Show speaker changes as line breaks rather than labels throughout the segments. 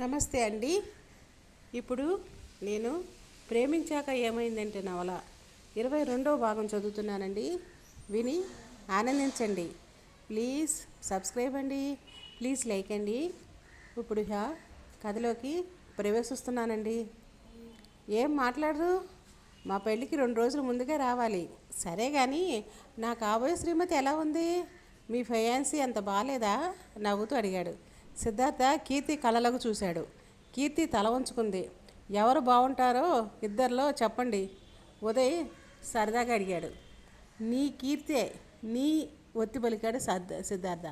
నమస్తే అండి. ఇప్పుడు నేను ప్రేమించాక ఏమైందంటే నవల. ఇరవై రెండో భాగం చదువుతున్నానండి. విని ఆనందించండి. ప్లీజ్ సబ్స్క్రైబ్ అండి. ప్లీజ్ లైక్ అండి. ఇప్పుడు హ్యా కథలోకి ప్రవేశిస్తున్నానండి. ఏం మాట్లాడరు? మా పెళ్ళికి రెండు రోజుల ముందుగా రావాలి. సరే కానీ నా కాబోయే శ్రీమతి ఎలా ఉంది? మీ ఫయాన్సీ అంత బాగాలేదా నవ్వుతూ అడిగాడు. సిద్ధార్థ కీర్తి కళ్ళలకు చూశాడు. కీర్తి తల ఉంచుకుంది ఎవరు బాగుంటారో ఇద్దరిలో చెప్పండి. ఉదయ్ సరదాగా అడిగాడు. నీ కీర్తే నీ ఒత్తి పలికాడు సద్ద సిద్ధార్థ.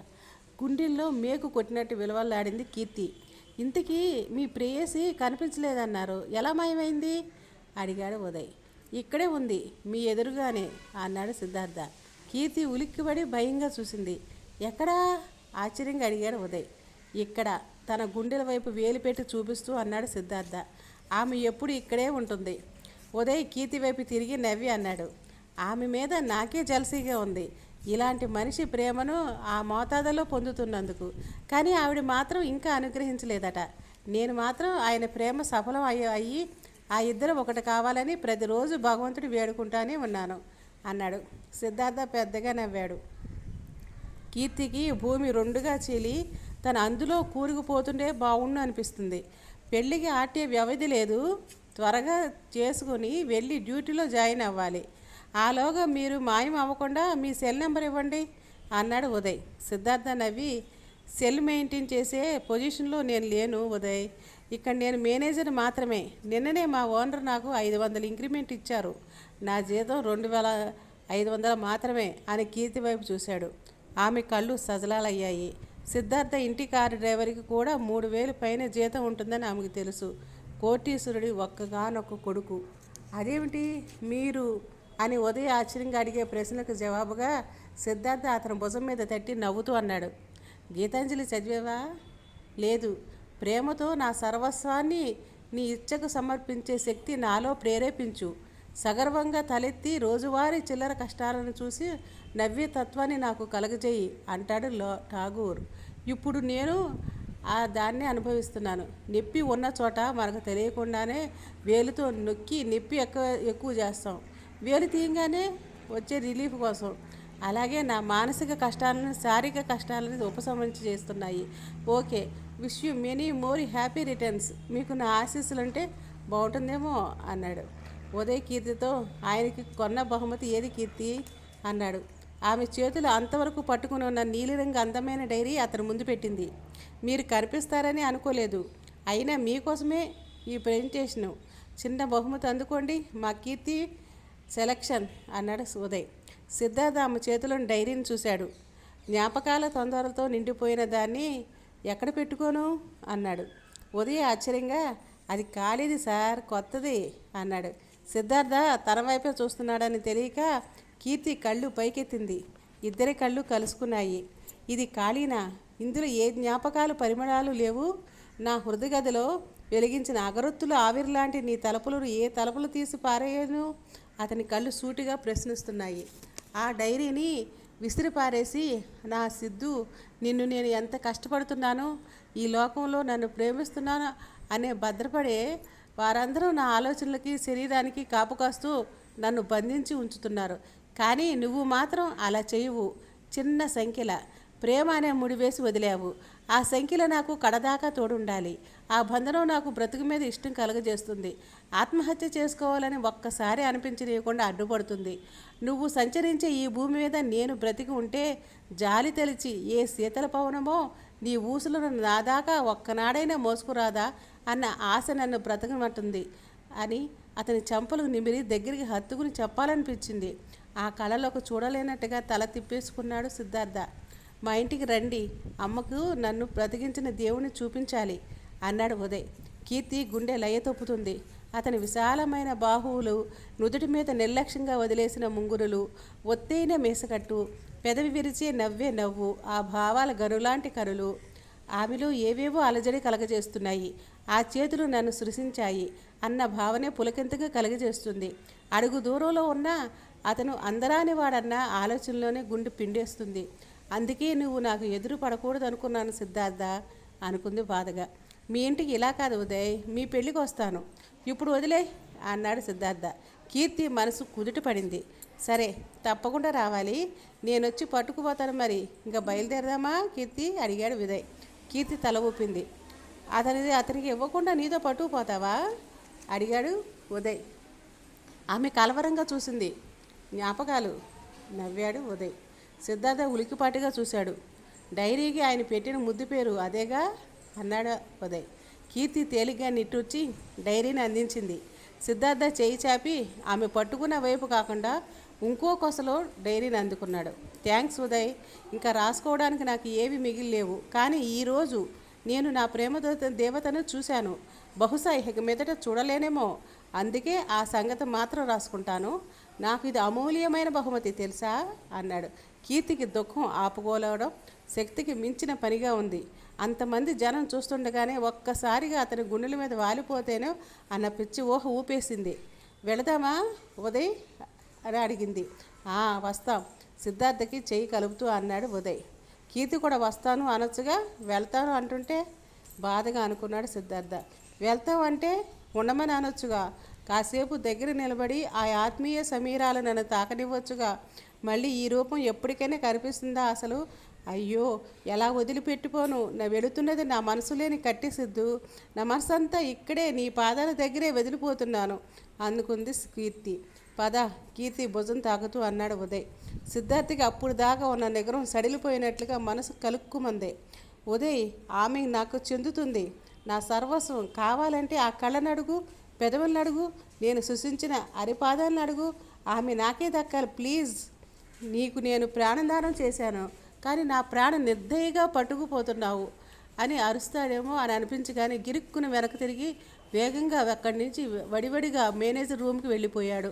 గుండెల్లో మేకు కొట్టినట్టు విలువలాడింది కీర్తి. ఇంతకీ మీ ప్రేయసి కనిపించలేదన్నారు. ఎలా మాయమైంది? అడిగాడు ఉదయ్. ఇక్కడే ఉంది మీ ఎదురుగానే అన్నాడు సిద్ధార్థ. కీర్తి ఉలిక్కిపడి భయంగా చూసింది. ఎక్కడా? ఆశ్చర్యంగా అడిగాడు ఉదయ్. ఇక్కడ తన గుండెల వైపు వేలు పెట్టి చూపిస్తూ అన్నాడు సిద్ధార్థ. ఆమె ఎప్పుడు ఇక్కడే ఉంటుంది. ఉదయ్ కీర్తి వైపు తిరిగి నవ్వి అన్నాడు. ఆమె మీద నాకే జలసీగా ఉంది. ఇలాంటి మనిషి ప్రేమను ఆ మోతాదులో పొందుతున్నందుకు. కానీ ఆవిడ మాత్రం ఇంకా అనుగ్రహించలేదట. నేను మాత్రం ఆయన ప్రేమ సఫలం అయ్యి అయ్యి ఆ ఇద్దరు ఒకటి కావాలని ప్రతిరోజు భగవంతుడి వేడుకుంటానే ఉన్నాను అన్నాడు. సిద్ధార్థ పెద్దగా నవ్వాడు. కీర్తికి భూమి రెండుగా చీలి తను అందులో కూరుకుపోతుంటే బాగుండు అనిపిస్తుంది. పెళ్ళికి ఆటే వ్యవధి లేదు. త్వరగా చేసుకుని వెళ్ళి డ్యూటీలో జాయిన్ అవ్వాలి. ఆలోగా మీరు మాయం అవ్వకుండా మీ సెల్ నెంబర్ ఇవ్వండి అన్నాడు ఉదయ్. సిద్ధార్థ నవ్వి సెల్ మెయింటైన్ చేసే పొజిషన్లో నేను లేను ఉదయ్. ఇక్కడ నేను మేనేజర్ మాత్రమే. నిన్ననే మా ఓనర్ నాకు ఐదు వందలు ఇంక్రిమెంట్ ఇచ్చారు. నా జీతం రెండు వేల ఐదు వందలు మాత్రమే అని కీర్తి వైపు చూశాడు. ఆమె కళ్ళు సజలాలయ్యాయి. సిద్ధార్థ ఇంటి కారు డ్రైవర్కి కూడా మూడు వేలు పైన జీతం ఉంటుందని ఆమెకు తెలుసు. కోటీశ్వరుడి ఒక్కగానొక్క కొడుకు. అదేమిటి? మీరు అని ఉదయ ఆశ్చర్యంగా అడిగే ప్రశ్నకు జవాబుగా సిద్ధార్థ అతని భుజం మీద తట్టి నవ్వుతూ అన్నాడు. గీతాంజలి చదివేవా? లేదు. ప్రేమతో నా సర్వస్వాన్ని నీ ఇచ్చకు సమర్పించే శక్తి నాలో ప్రేరేపించు. సగర్వంగా తలెత్తి రోజువారీ చిల్లర కష్టాలను చూసి నవ్వే తత్వాన్ని నాకు కలగజేయి అంటాడు లో ఠాగూర్. ఇప్పుడు నేను ఆ దాన్ని అనుభవిస్తున్నాను. నొప్పి ఉన్న చోట మనకు తెలియకుండానే వేలుతో నొక్కి నొప్పి ఎక్కువ ఎక్కువ చేస్తాం. వేలు తీయంగానే వచ్చే రిలీఫ్ కోసం. అలాగే నా మానసిక కష్టాలను శారీరక కష్టాలను ఉపశమనం చేస్తున్నాయి. Okay wish you many more happy returns. మీకు నా ఆశీస్సులు అంటే బాగుంటుందేమో అన్నాడు. ఉదయ కీర్తితో ఆయనకి కొన్న బహుమతి ఏది కీర్తి? అన్నాడు. ఆమె చేతులు అంతవరకు పట్టుకుని ఉన్న నీలిరంగు అందమైన డైరీ అతను ముందు పెట్టింది. మీరు కనిపిస్తారని అనుకోలేదు. అయినా మీకోసమే ఈ ప్రజెంటేషను. చిన్న బహుమతి అందుకోండి మా కీర్తి సెలక్షన్ అన్నాడు ఉదయ్. సిద్ధార్థ ఆమె చేతిలోని డైరీని చూశాడు. జ్ఞాపకాల తొందరలతో నిండిపోయిన దాన్ని ఎక్కడ పెట్టుకోను? అన్నాడు. ఉదయ్ ఆశ్చర్యంగా అది కాలేదు సార్ కొత్తది అన్నాడు. సిద్ధార్థ తన వైపే చూస్తున్నాడని తెలియక కీర్తి కళ్ళు పైకెత్తింది. ఇద్దరి కళ్ళు కలుసుకున్నాయి. ఇది ఖాళీనా ఇందులో ఏ జ్ఞాపకాలు పరిమళాలు లేవు? నా హృదయగదిలో వెలిగించిన అగరొత్తులు ఆవిరిలాంటి నీ తలుపులను ఏ తలుపులు తీసి పారేయను? అతని కళ్ళు సూటిగా ప్రశ్నిస్తున్నాయి. ఆ డైరీని విసిరిపారేసి నా సిద్ధు నిన్ను నేను ఎంత కష్టపడుతున్నానో? ఈ లోకంలో నన్ను ప్రేమిస్తున్నాను అనే భద్రపడే వారందరూ నా ఆలోచనలకి శరీరానికి కాపు కాస్తూ నన్ను బంధించి ఉంచుతున్నారు. కానీ నువ్వు మాత్రం అలా చేయవు. చిన్న సంఖ్యల ప్రేమ అనే ముడివేసి వదిలావు. ఆ సంఖ్యలో నాకు కడదాకా తోడుండాలి. ఆ బంధనం నాకు బ్రతుకు మీద ఇష్టం కలుగజేస్తుంది. ఆత్మహత్య చేసుకోవాలని ఒక్కసారి అనిపించనీయకుండా అడ్డుపడుతుంది. నువ్వు సంచరించే ఈ భూమి మీద నేను బ్రతికి ఉంటే జాలి తెలిచి ఏ శీతల పవనమో నీ ఊసులను నాదాకా ఒక్కనాడైనా మోసుకురాదా అన్న ఆశ నన్ను బ్రతకమంటుంది అని అతని చంపలు నిమిరి దగ్గరికి హత్తుకుని చెప్పాలనిపించింది. ఆ కళలోకి చూడలేనట్టుగా తల తిప్పేసుకున్నాడు సిద్ధార్థ. మా ఇంటికి రండి. అమ్మకు నన్ను బ్రతికించిన దేవుని చూపించాలి అన్నాడు ఉదయ్. కీర్తి గుండె లయ తొప్పుతుంది. అతని విశాలమైన బాహువులు నుదుటి మీద నిర్లక్ష్యంగా వదిలేసిన ముంగురులు ఒత్తైన మీసకట్టు పెదవి విరిచే నవ్వే నవ్వు ఆ భావాల గనులాంటి కనులు ఆమెలో ఏవేవో అలజడి కలగజేస్తున్నాయి. ఆ చేతులు నన్ను సృశించాయి అన్న భావనే పులకింతగా కలగజేస్తుంది. అడుగు దూరంలో ఉన్న అతను అందరానివాడన్న ఆలోచనలోనే గుండె పిండేస్తుంది. అందుకే నువ్వు నాకు ఎదురు పడకూడదు అనుకున్నాను సిద్ధార్థ అనుకుంది బాధగా. మీ ఇంటికి ఇలా కాదు ఉదయ్ మీ పెళ్ళికి వస్తాను. ఇప్పుడు వదిలే అన్నాడు సిద్ధార్థ. కీర్తి మనసు కుదుట పడింది. సరే తప్పకుండా రావాలి. నేను వచ్చి పట్టుకుపోతాను మరి. ఇంకా బయలుదేరదామా? కీర్తి అడిగాడు ఉదయ్ కీర్తి తల ఊపింది. అతనిది అతనికి ఇవ్వకుండా నీతో పట్టుకుపోతావా? అడిగాడు ఉదయ్. ఆమె కలవరంగా చూసింది. జ్ఞాపకాలు నవ్వాడు ఉదయ్. సిద్ధార్థ ఉలికిపాటిగా చూశాడు. డైరీకి ఆయన పెట్టిన ముద్దు పేరు అదేగా? అన్నాడు ఉదయ్. కీర్తి తేలిగ్గా నిట్టూర్చి డైరీని అందించింది. సిద్ధార్థ చేయి చాపి ఆమె పట్టుకున్న వైపు కాకుండా ఇంకో కొసలో డైరీని అందుకున్నాడు. థ్యాంక్స్ ఉదయ్. ఇంకా రాసుకోవడానికి నాకు ఏవి మిగిలిలేవు. కానీ ఈరోజు నేను నా ప్రేమ దేవతను చూశాను. బహుశా ఇక మీదట చూడలేనేమో. అందుకే ఆ సంగతి మాత్రం రాసుకుంటాను. నాకు ఇది అమూల్యమైన బహుమతి తెలుసా? అన్నాడు. కీర్తికి దుఃఖం ఆపుకోలేవడం శక్తికి మించిన పనిగా ఉంది. అంతమంది జనం చూస్తుండగానే ఒక్కసారిగా అతని గుండెల మీద వాలిపోతేనో అన్న పిచ్చి ఊహ ఊపేసింది. వెళదామా? ఉదయ్ అని అడిగింది. "ఆ, వస్తాం. సిద్ధార్థకి చెయ్యి కలుపుతూ అన్నాడు ఉదయ్. కీర్తి కూడా వస్తాను అనొచ్చుగా? వెళ్తాను అంటుంటే బాధగా అనుకున్నాడు సిద్ధార్థ. వెళ్తావు అంటే ఉండమని అనొచ్చుగా? కాసేపు దగ్గర నిలబడి ఆ ఆత్మీయ సమీరాలు నన్ను తాకనివ్వచ్చుగా. మళ్ళీ ఈ రూపం ఎప్పటికైనా కనిపిస్తుందా అసలు? అయ్యో ఎలా వదిలిపెట్టిపోను నా వెళుతున్నది నా మనసు లేని కట్టి సిద్ధు నా మనసంతా ఇక్కడే నీ పాదాల దగ్గరే వదిలిపోతున్నాను. అందుకుంది కీర్తి. పద కీర్తి భుజం తాకుతూ అన్నాడు ఉదయ్. సిద్ధార్థికి అప్పుడు దాకా ఉన్న నిగరం సడిలిపోయినట్లుగా మనసు కలుక్కుమంది. ఉదయ్ ఆమె నాకు చెందుతుంది. నా సర్వస్వం కావాలంటే ఆ కళ్ళనడుగు పెదవులను అడుగు నేను సుశించిన అరిపాదాలను అడుగు ఆమె నాకే దక్కాలి. ప్లీజ్ నీకు నేను ప్రాణదానం చేశాను కానీ నా ప్రాణం నిర్దయగా పట్టుకుపోతున్నావు అని అరుస్తాడేమో అని అనిపించగానే గిరుక్కున వెనక తిరిగి వేగంగా అక్కడి నుంచి వడివడిగా మేనేజర్ రూమ్కి వెళ్ళిపోయాడు.